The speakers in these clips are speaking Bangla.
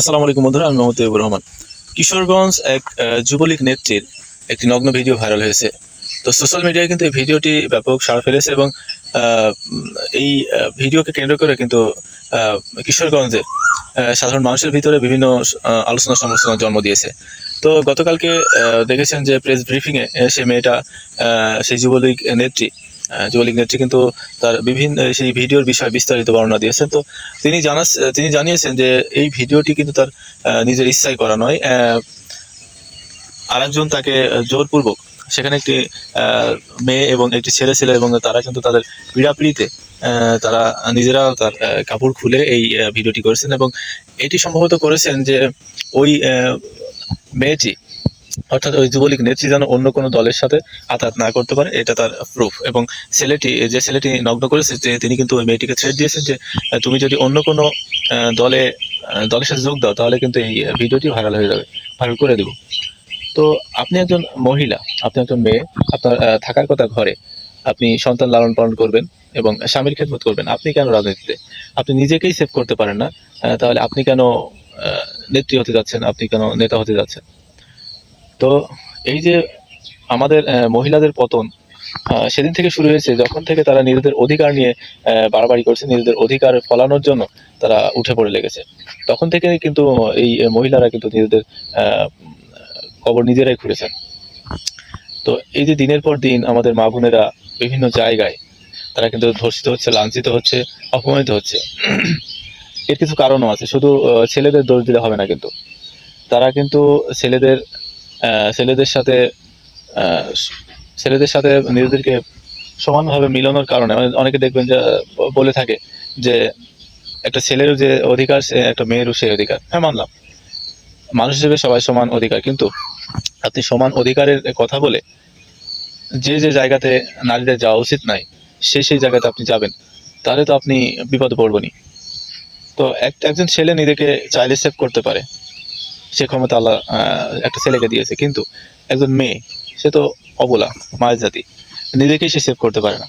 আসসালামু আলাইকুম বন্ধুরা, আমি মোহাম্মদ তৈবুর রহমান। কিশোরগঞ্জ এক যুবলীগ নেত্রীর একটি নগ্ন ভিডিও ভাইরাল হয়েছে। তো সোশ্যাল মিডিয়ায় কিন্তু এই ভিডিওটি ব্যাপক সাড়া ফেলেছে এবং এই ভিডিওকে কেন্দ্র করে কিন্তু কিশোরগঞ্জে সাধারণ মানুষের ভিতরে বিভিন্ন আলোচনা সমালোচনার জন্ম দিয়েছে। তো গতকালকে দেখেছেন যে প্রেস ব্রিফিংয়ে সে মেয়েটা সেই যুবলীগ নেত্রী যুবলীগ নেত্রী কিন্তু তার বিভিন্ন সেই ভিডিওর বিষয়ে বিস্তারিত বর্ণনা দিয়েছেন। তো তিনি জানাস তিনি জানিয়েছেন যে এই ভিডিওটি কিন্তু তার নিজের ইচ্ছায় করা নয়। আরেকজন তাকে জোরপূর্বক, সেখানে একটি মেয়ে এবং একটি ছেলে ছিল এবং তারা কিন্তু তাদের পীড়াপিড়িতে তারা নিজেরা তার কাপড় খুলে এই ভিডিওটি করেছেন এবং এটি সম্ভবত করেছেন যে ওই মেয়েটি অর্থাৎ ওই যুবলীগ নেত্রী যেন অন্য কোনো দলের সাথে আঘাত না করতে পারে, এটা তার প্রুফ এবং ছেলেটি যে ছেলেটি নগ্ন করেছে, যে তিনি কিন্তু ওই মেয়েটিকে থ্রেট দিয়েছেন যে তুমি যদি অন্য কোনো দলে দলের সাথে যোগ দাও, তাহলে কিন্তু এই ভিডিওটি ভাইরাল হয়ে যাবে ভাইরাল করে দেব। তো আপনি একজন মহিলা, আপনি একজন মেয়ে, আপনার থাকার কথা ঘরে, আপনি সন্তান লালন পালন করবেন এবং স্বামীর খেদমত করবেন, আপনি কেন রাজনীতিতে? আপনি নিজেকেই সেভ করতে পারেন না তাহলে আপনি কেন নেত্রী হতে যাচ্ছেন, আপনি কেন নেতা হতে যাচ্ছেন? তো এই যে আমাদের মহিলাদের পতন সেদিন থেকে শুরু হয়েছে। যখন থেকে তারা নিজেদের অধিকার নিয়ে বাড়াবাড়ি করছে, নিজেদের অধিকার ফলানোর জন্য তারা উঠে পড়ে লেগেছে। তখন থেকে কিন্তু এই মহিলারা কিন্তু নিজেদের কবর নিজেরাই খুঁড়েছেন। তো এই যে দিনের পর দিন আমাদের মা বোনেরা বিভিন্ন জায়গায় তারা কিন্তু ধর্ষিত হচ্ছে, লাঞ্ছিত হচ্ছে, অপমানিত হচ্ছে। এর কিছু কারণও আছে। শুধু ছেলেদের দোষ দিলে হবে না কিন্তু। তারা কিন্তু ছেলেদের ছেলেদের সাথে ছেলেদের সাথে নিজেদেরকে সমানভাবে মিলানোর কারণে মানে অনেকে দেখবেন যে বলে থাকে যে, একটা ছেলেরও যে অধিকার, সে একটা মেয়েরও সেই অধিকার। হ্যাঁ মানলাম। মানুষ হিসেবে সবাই সমান অধিকার, কিন্তু আপনি সমান অধিকারের কথা বলে যে যে জায়গাতে নারীদের যাওয়া উচিত নাই, সে সেই জায়গাতে আপনি যাবেন, তাহলে তো আপনি বিপদে পড়বেনই। তো এক- একজন ছেলে নিজেকে চাইলে সেভ করতে পারে। সে ক্ষমতা আল্লাহ একটা ছেলেকে দিয়েছে। কিন্তু একজন মেয়ে, সে তো অবলা মায়ের জাতি, নিজেকেই সে সেভ করতে পারে না।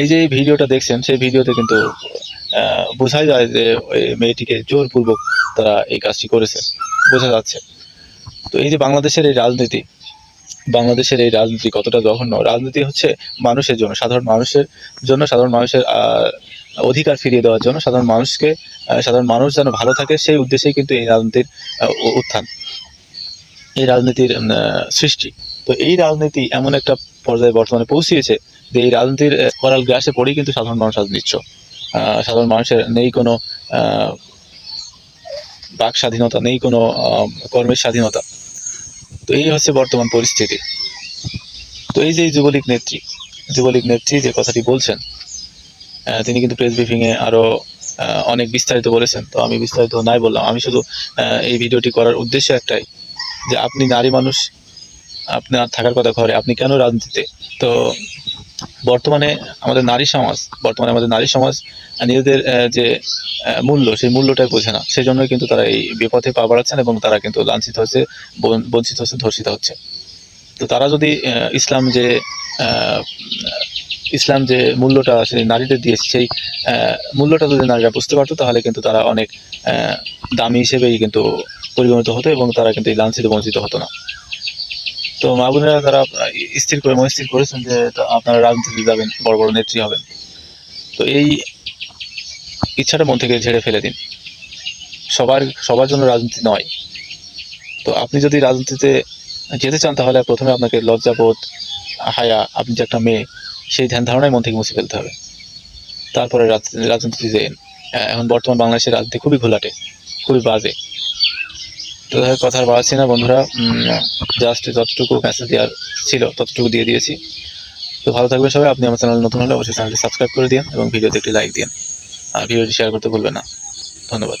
এই যে ভিডিওটা দেখছেন, সেই ভিডিওতে কিন্তু বোঝাই যায় যে ওই মেয়েটিকে জোরপূর্বক তারা এই কাজটি করেছে। বোঝা যাচ্ছে। তো এই যে বাংলাদেশের এই রাজনীতি, বাংলাদেশের এই রাজনীতি কতটা জঘন্য? রাজনীতি হচ্ছে মানুষের জন্য, সাধারণ মানুষের জন্য, সাধারণ মানুষের অধিকার ফিরিয়ে দেওয়ার জন্য সাধারণ মানুষকে সাধারণ মানুষ যেন ভালো থাকে সেই উদ্দেশ্যেই কিন্তু এই রাজনীতির উত্থান, এই রাজনীতির সৃষ্টি। তো এই রাজনীতি এমন একটা পর্যায়ে বর্তমানে পৌঁছিয়েছে যে এই রাজনীতির করাল গ্রাসে পড়েই কিন্তু সাধারণ মানুষ আজ নিচ্ছ। সাধারণ মানুষের নেই কোনো বাক স্বাধীনতা, নেই কোনো কর্মের স্বাধীনতা। তো এই হচ্ছে বর্তমান পরিস্থিতি। তো এই যে যুবলীগ নেত্রী যুবলীগ নেত্রী যে কথাটি বলছেন তিনি কিন্তু প্রেস ব্রিফিং এ আরও অনেক বিস্তারিত বলেছেন। তো আমি বিস্তারিত নাই বললাম। আমি শুধু এই ভিডিওটি করার উদ্দেশ্য একটাই, যে আপনি নারী মানুষ আপনার থাকার কথা ঘরে, আপনি কেন রাজনীতিতে? তো বর্তমানে আমাদের নারী সমাজ, বর্তমানে আমাদের নারী সমাজ নিজেদের যে মূল্য, সেই মূল্যটাই বোঝে না। সেই জন্যই কিন্তু তারা এই বিপথে পা বাড়াচ্ছেন এবং তারা কিন্তু লাঞ্ছিত হচ্ছে বঞ্চিত হচ্ছে, ধর্ষিত হচ্ছে। তো তারা যদি ইসলাম যে ইসলাম যে মূল্যটা সেই নারীদের দিয়েছে সেই মূল্যটা যদি নারীরা বুঝতে পারতো, তাহলে কিন্তু তারা অনেক দামি হিসেবেই কিন্তু পরিগণিত হতো এবং তারা কিন্তু এই লাঞ্ছিত, বঞ্চিত হতো না। তো মা বোনেরা তারা স্থির করে, মনে স্থির করেছেন যে আপনারা রাজনীতিতে যাবেন, বড় বড় নেত্রী হবেন। তো এই ইচ্ছাটা মন থেকে ঝেড়ে ফেলে দিন। সবার সবার জন্য রাজনীতি নয়। তো আপনি যদি রাজনীতিতে যেতে চান, তাহলে প্রথমে আপনাকে লজ্জাবোধ, হায়া, আপনি যে একটা মেয়ে সেই ধ্যান ধারণাই মন থেকে মুছে ফেলতে হবে। তারপরে রাজনীতি যেন এখন বর্তমান বাংলাদেশের রাজনীতি খুবই ঘোলাটে, খুবই বাজে। তো কথা বাড়াচ্ছি না বন্ধুরা জাস্ট যতটুকু মেসেজ দেওয়ার ছিল ততটুকু দিয়ে দিয়েছি। তো ভালো থাকবেন সবাই, আপনি আমার চ্যানেল নতুন হলে অবশ্যই চ্যানেলটি সাবস্ক্রাইব করে দিন এবং ভিডিওতে একটি লাইক দিন আর ভিডিওটি শেয়ার করতে ভুলবেন না। ধন্যবাদ।